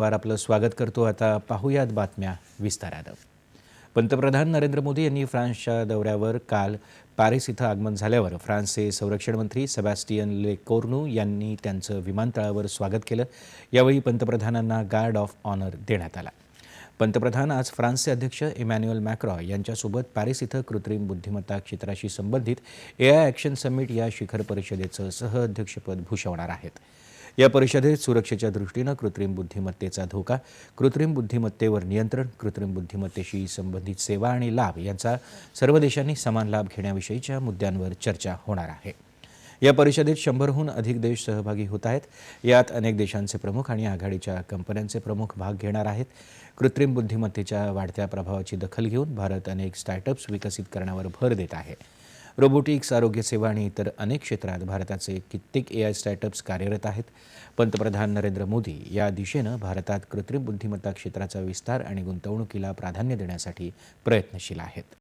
वार आपलं स्वागत करतो. आता पाहूयात बातम्या विस्तारानं. पंतप्रधान नरेंद्र मोदी यांनी फ्रान्सच्या दौऱ्यावर काल पॅरिस इथं आगमन झाल्यावर फ्रान्सचे संरक्षण मंत्री सेबॅस्टियन लेकोर्नू यांनी त्यांचं विमानतळावर स्वागत केलं. यावेळी पंतप्रधानांना गार्ड ऑफ ऑनर देण्यात आला. पंतप्रधान आज फ्रान्सचे अध्यक्ष इमॅन्युअल मॅक्रॉ यांच्यासोबत पॅरिस इथं कृत्रिम बुद्धिमत्ता क्षेत्राशी संबंधित ए आय ॲक्शन समिट या शिखर परिषदेचं सहअध्यक्षपद भूषवणार आहेत. या परिषदेत सुरक्षेच्या दृष्टीनं कृत्रिम बुद्धिमत्तेचा धोका कृत्रिम बुद्धिमत्तेवर नियंत्रण कृत्रिम बुद्धिमत्तेशी संबंधित सेवा आणि लाभ यांचा सर्व देशांनी समान लाभ घेण्याविषयीच्या मुद्द्यांवर चर्चा होणार आहे. या परिषदेत शंभरहून अधिक देश सहभागी होत आहेत. यात अनेक देशांचे प्रमुख आणि आघाडीच्या कंपन्यांचे प्रमुख भाग घेणार आहेत. कृत्रिम बुद्धिमत्तेच्या वाढत्या प्रभावाची दखल घेऊन भारत अनेक स्टार्टअप्स विकसित करण्यावर भर देत आहे. रोबोटिक्स आरोग्यसेवा आणि इतर अनेक क्षेत्रात भारताचे कित्येक ए आय स्टार्टअप्स कार्यरत आहेत. पंतप्रधान नरेंद्र मोदी या दिशेनं भारतात कृत्रिम बुद्धिमत्ता क्षेत्राचा विस्तार आणि गुंतवणुकीला प्राधान्य देण्यासाठी प्रयत्नशील आहेत.